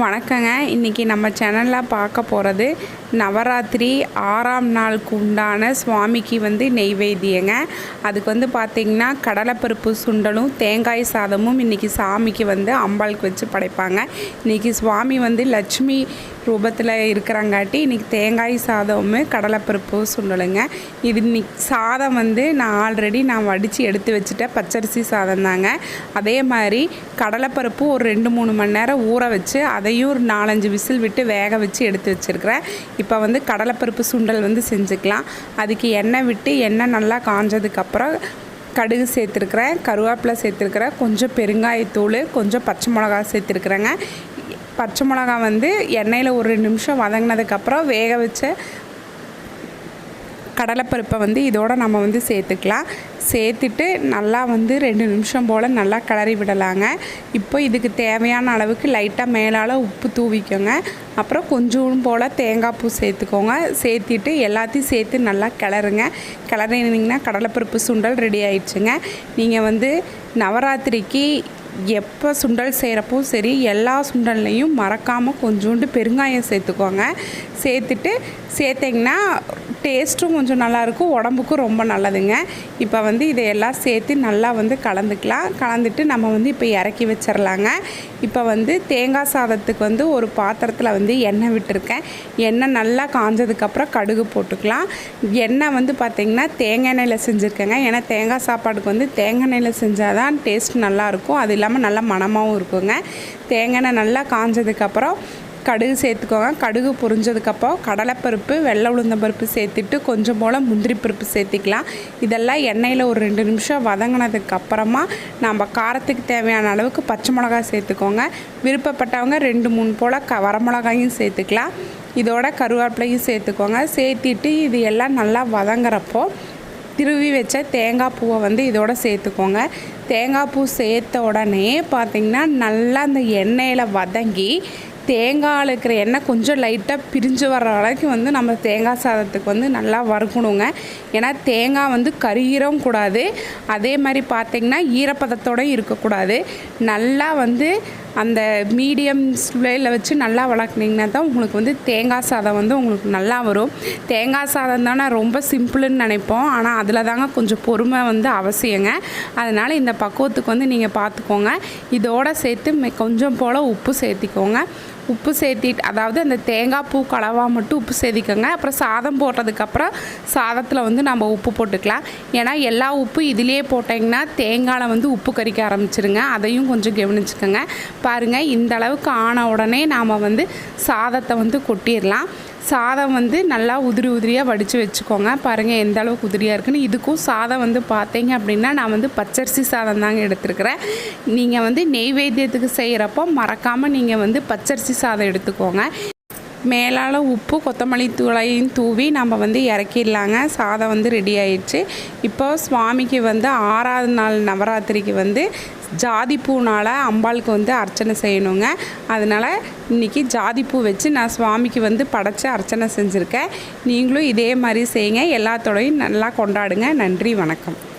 வணக்கங்க. இன்றைக்கி நம்ம சேனலில் பார்க்க போகிறது நவராத்திரி ஆறாம் நாளுக்கு உண்டான சுவாமிக்கு வந்து நெய்வேத்தியங்க. அதுக்கு வந்து பார்த்திங்கன்னா கடலைப்பருப்பு சுண்டலும் தேங்காய் சாதமும் இன்றைக்கி சாமிக்கு வந்து அம்பாளுக்கு வச்சு படைப்பாங்க. இன்றைக்கி சுவாமி வந்து லட்சுமி ரூபத்தில் இருக்கிறாங்காட்டி இன்றைக்கி தேங்காய் சாதமும் கடலைப்பருப்பு சுண்டலுங்க இது இன்னைக்கு சாதம் வந்து நான் ஆல்ரெடி நான் வடித்து எடுத்து வச்சுட்டேன் பச்சரிசி சாதம் தாங்க. அதே மாதிரி கடலைப்பருப்பு ஒரு ரெண்டு மூணு மணி நேரம் ஊற வச்சு அதையும் ஒரு நாலஞ்சு விசில் விட்டு வேக வச்சு எடுத்து வச்சுருக்கிறேன். இப்போ வந்து கடலைப்பருப்பு சுண்டல் வந்து செஞ்சுக்கலாம். அதுக்கு எண்ணெய் விட்டு எண்ணெய் நல்லா காஞ்சதுக்கப்புறம் கடுகு சேர்த்துருக்குறேன் கருவேப்பிலை சேர்த்துருக்குறேன் கொஞ்சம் பெருங்காயத்தூள் கொஞ்சம் பச்சை மிளகா சேர்த்துருக்குறேங்க. பச்சை மிளகா வந்து எண்ணெயில் ஒரு ரெண்டு நிமிஷம் வதங்கினதுக்கப்புறம் வேக வச்ச கடலைப்பருப்பை வந்து இதோட நம்ம வந்து சேர்த்துக்கலாம். சேர்த்துட்டு நல்லா வந்து ரெண்டு நிமிஷம் போல் நல்லா கிளறி விடலாங்க. இப்போ இதுக்கு தேவையான அளவுக்கு லைட்டாக மேலால் உப்பு தூவிக்கோங்க. அப்புறம் கொஞ்சம் போல் தேங்காய் பூ சேர்த்துக்கோங்க. சேர்த்துட்டு எல்லாத்தையும் சேர்த்து நல்லா கிளறுங்க. கிளறினீங்கன்னா கடலைப்பருப்பு சுண்டல் ரெடி ஆயிடுச்சுங்க. நீங்கள் வந்து நவராத்திரிக்கு எப்போ சுண்டல் செய்கிறப்போ சரி எல்லா சுண்டல்லையும் மறக்காமல் கொஞ்சோண்டு பெருங்காயம் சேர்த்துக்கோங்க. சேர்த்துட்டு சேர்த்திங்கன்னா டேஸ்ட்டும் கொஞ்சம் நல்லாயிருக்கும் உடம்புக்கும் ரொம்ப நல்லதுங்க. இப்போ வந்து இதையெல்லாம் சேர்த்து நல்லா வந்து கலந்துக்கலாம். கலந்துட்டு நம்ம வந்து இப்போ இறக்கி வச்சிடலாங்க இப்போ வந்து தேங்காய் சாதத்துக்கு வந்து ஒரு பாத்திரத்தில் வந்து எண்ணெய் விட்டுருக்கேன். எண்ணெய் நல்லா காஞ்சதுக்கப்புறம் கடுகு போட்டுக்கலாம். எண்ணெய் வந்து பார்த்திங்கன்னா தேங்காய் எண்ணெயில் செஞ்சுருக்கேங்க. ஏன்னா தேங்காய் சாப்பாடுக்கு வந்து தேங்காய் எண்ணெயில் செஞ்சால் தான் டேஸ்ட் நல்லாயிருக்கும். அது இல்லாமல் நல்லா மணமாகவும் இருக்குங்க. தேங்காய் எண்ணெய் நல்லா காஞ்சதுக்கப்புறம் கடுகு சேர்த்துக்கோங்க. கடுகு பொரிஞ்சதுக்கப்புறம் கடலைப்பருப்பு வெள்ளை உளுந்தம்பருப்பு சேர்த்துட்டு கொஞ்சம் போல் முந்திரி பருப்பு சேர்த்திக்கலாம். இதெல்லாம் எண்ணெயில் ஒரு ரெண்டு நிமிஷம் வதங்கினதுக்கப்புறமா நம்ம காரத்துக்கு தேவையான அளவுக்கு பச்சை மிளகாய் சேர்த்துக்கோங்க. விருப்பப்பட்டவங்க ரெண்டு மூணு போல் க வரமிளகாயும் சேர்த்துக்கலாம். இதோட கருவேப்பிலையும் சேர்த்துக்கோங்க. சேர்த்திட்டு இது எல்லாம் நல்லா வதங்குறப்போ திருவி வச்ச தேங்காய் பூவை வந்து இதோட சேர்த்துக்கோங்க. தேங்காய் பூ சேர்த்த உடனே பார்த்திங்கன்னா நல்லா அந்த எண்ணெயில் வதங்கி தேங்காயில் இருக்கிற எண்ணெய் கொஞ்சம் லைட்டாக பிரிஞ்சு வர்ற அளவுக்கு வந்து நம்ம தேங்காய் சாதத்துக்கு வந்து நல்லா வறுக்கணுங்க. ஏன்னா தேங்காய் வந்து கருகிறவும் கூடாது. அதே மாதிரி பார்த்திங்கன்னா ஈரப்பதத்தோடு இருக்கக்கூடாது. நல்லா வந்து அந்த மீடியம் ஸ்லேயில் வச்சு நல்லா வளர்க்குனீங்கன்னா தான் உங்களுக்கு வந்து தேங்காய் சாதம் வந்து உங்களுக்கு நல்லா வரும். தேங்காய் சாதம் தானே ரொம்ப சிம்பிள்னு நினைப்போம். ஆனால் அதில் தாங்க கொஞ்சம் பொறுமை வந்து அவசியங்க. அதனால் இந்த பக்குவத்துக்கு வந்து நீங்கள் பார்த்துக்கோங்க இதோடு சேர்த்து மெ- கொஞ்சம் போல் உப்பு சேர்த்திக்கோங்க. உப்பு சேர்த்திட்டு அதாவது அந்த தேங்காய் பூ கலவாக மட்டும் உப்பு சேர்த்திக்கோங்க அப்புறம் சாதம் போட்டதுக்கப்புறம் சாதத்தில் வந்து நம்ம உப்பு போட்டுக்கலாம். ஏன்னா எல்லா உப்பு இதிலேயே போட்டிங்கன்னா தேங்காயில் வந்து உப்பு கறிக்க ஆரம்பிச்சிருங்க. அதையும் கொஞ்சம் கவனிச்சுக்கோங்க. பாருங்கள் இந்த அளவுக்கு ஆன உடனே நாம் வந்து சாதத்தை வந்து கொட்டிடலாம். சாதம் வந்து நல்லா உதிரி உதிரியாக வடித்து வச்சுக்கோங்க. பாருங்கள் எந்த அளவுக்கு உதிரியாக இருக்குன்னு. இதுக்கும் சாதம் வந்து பார்த்தீங்க அப்படின்னா நான் வந்து பச்சரிசி சாதம் தாங்க எடுத்துருக்கிறேன். நீங்கள் வந்து நெய்வேத்தியத்துக்கு செய்கிறப்போ மறக்காமல் நீங்கள் வந்து பச்சரிசி சாதம் எடுத்துக்கோங்க. மேலால் உப்பு கொத்தமல்லி தூளையும் தூவி நம்ம வந்து இறக்கிடலாங்க. சாதம் வந்து ரெடி ஆயிடுச்சு. இப்போ சுவாமிக்கு வந்து ஆறாவது நாள் நவராத்திரிக்கு வந்து ஜாதிப்பூனால் அம்பாளுக்கு வந்து அர்ச்சனை செய்யணுங்க. அதனால் இன்றைக்கி ஜாதிப்பூ வச்சு நான் சுவாமிக்கு வந்து படைத்து அர்ச்சனை செஞ்சுருக்கேன். நீங்களும் இதே மாதிரி செய்யுங்க. எல்லாத்தோடையும் நல்லா கொண்டாடுங்க. நன்றி வணக்கம்.